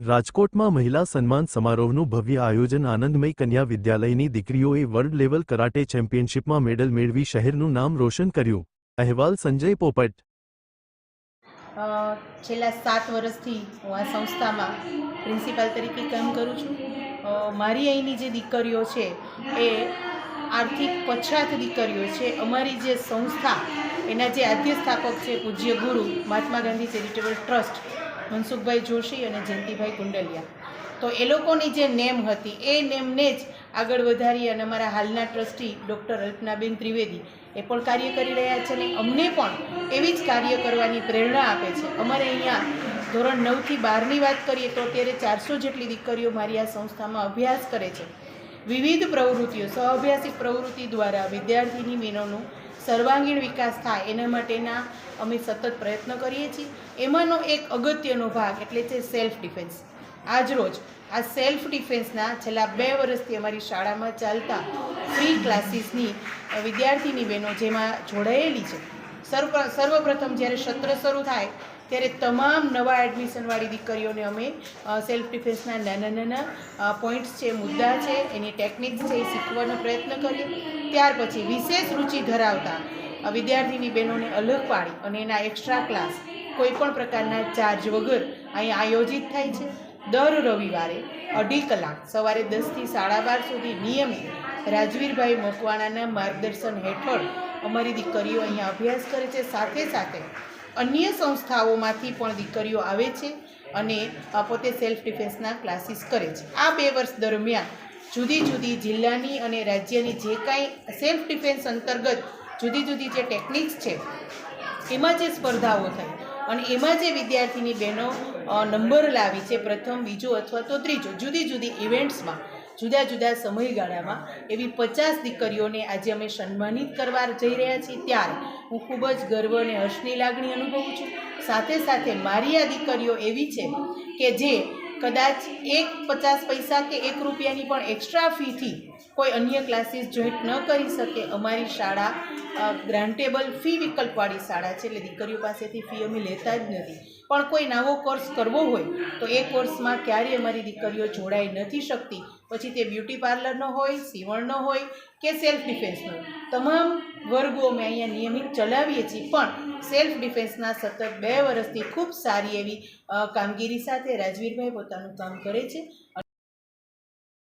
રાજકોટમાં મહિલા સન્માન સમારોહનું ભવ્ય આયોજન આનંદમય કન્યા વિદ્યાલયની દીકરીઓએ વર્લ્ડ લેવલ કરાટે ચેમ્પિયનશિપમાં મેડલ મેળવી શહેરનું નામ રોશન કર્યું. અહેવાલ સંજય પોપટ. છેલ્લા સાત વર્ષથી હું આ સંસ્થામાં પ્રિન્સિપાલ તરીકે કામ કરું છું. મારી અહીંની જે દીકરીઓ છે એ આર્થિક પછાત દીકરીઓ છે. અમારી જે સંસ્થા, એના જે આદ્ય સ્થાપક છે પૂજ્ય ગુરુ મહાત્મા ગાંધી ચેરિટેબલ ટ્રસ્ટ મનસુખભાઈ જોશી અને જયંતિભાઈ કુંડલિયા. તો એ લોકોની જે નેમ હતી, એ નેમને જ આગળ વધારી અને અમારા હાલના ટ્રસ્ટી ડૉક્ટર અલ્પનાબેન ત્રિવેદી એ પણ કાર્ય કરી રહ્યા છે અને અમને પણ એવી જ કાર્ય કરવાની પ્રેરણા આપે છે. અમારે અહીંયા ધોરણ નવથી બારની વાત કરીએ તો અત્યારે ચારસો જેટલી દીકરીઓ મારી આ સંસ્થામાં અભ્યાસ કરે છે. વિવિધ પ્રવૃત્તિઓ, સહઅભ્યાસિક પ્રવૃત્તિ દ્વારા વિદ્યાર્થીની બહેનોનું સર્વાંગીણ વિકાસ થાય એના માટેના અમે સતત પ્રયત્ન કરીએ છીએ. એમાંનો એક અગત્યનો ભાગ એટલે છે સેલ્ફ ડિફેન્સ આજરોજ આ સેલ્ફ ડિફેન્સના છેલ્લા બે વર્ષથી અમારી શાળામાં ચાલતા ફ્રી ક્લાસીસની વિદ્યાર્થીની બહેનો જેમાં જોડાયેલી છે. સર્વ, સર્વપ્રથમ જ્યારે સત્ર શરૂ થાય ત્યારે તમામ નવા એડમિશનવાળી દીકરીઓને અમે સેલ્ફ ડિફેન્સના નાના નાના પોઈન્ટ્સ છે, મુદ્દા છે, એની ટેકનિક્સ છે, એ શીખવાનો પ્રયત્ન કરીએ. ત્યાર પછી વિશેષ રુચિ ધરાવતા વિદ્યાર્થીની બહેનોને અલગ પાડી અને એના એક્સ્ટ્રા ક્લાસ કોઈપણ પ્રકારના ચાર્જ વગર અહીં આયોજિત થાય છે. દર રવિવારે અઢી કલાક સવારે દસથી સાડા બાર સુધી નિયમિત રાજવીરભાઈ મકવાણાના માર્ગદર્શન હેઠળ અમારી દીકરીઓ અહીંયા અભ્યાસ કરે છે. સાથે સાથે અન્ય સંસ્થાઓમાંથી પણ દીકરીઓ આવે છે અને પોતે સેલ્ફ ડિફેન્સના ક્લાસીસ કરે છે. આ બે વર્ષ દરમિયાન જુદી જુદી જિલ્લાની અને રાજ્યની જે કાંઈ સેલ્ફ ડિફેન્સ અંતર્ગત જુદી જુદી જે ટેકનિક્સ છે, એમાં જે સ્પર્ધાઓ થઈ અને એમાં જે વિદ્યાર્થીની બહેનો નંબર લાવી છે, પ્રથમ, બીજો અથવા તો ત્રીજો, જુદી જુદી ઇવેન્ટ્સમાં જુદા જુદા સમયગાળામાં એવી પચાસ દીકરીઓને આજે અમે સન્માનિત કરવા જઈ રહ્યા છીએ. ત્યારે હું ખૂબ જ ગર્વ અને હર્ષની લાગણી અનુભવું છું. સાથે સાથે મારી આ દીકરીઓ એવી છે કે જે કદાચ એક પચાસ પૈસા કે એક રૂપિયાની પણ એક્સ્ટ્રા ફીથી કોઈ અન્ય ક્લાસીસ જોઈન્ટ ન કરી શકે, અમારી શાળા ગ્રાન્ટેબલ ફી વિકલ્પવાળી શાળા છે, એટલે દીકરીઓ પાસેથી ફી અમે લેતા જ નથી. પણ કોઈ નવો કોર્સ કરવો હોય, તો એ કોર્સમાં ક્યારેય અમારી દીકરીઓ જોડાઈ નથી શકતી. પછી તે બ્યુટી પાર્લરનો હોય સીવણનો હોય કે સેલ્ફ ડિફેન્સનો તમામ વર્ગો અમે અહીંયા નિયમિત ચલાવીએ છીએ, પણ સેલ્ફ ડિફેન્સના સતત બે વર્ષથી ખૂબ સારી એવી કામગીરી સાથે રાજવીરભાઈ પોતાનું કામ કરે છે.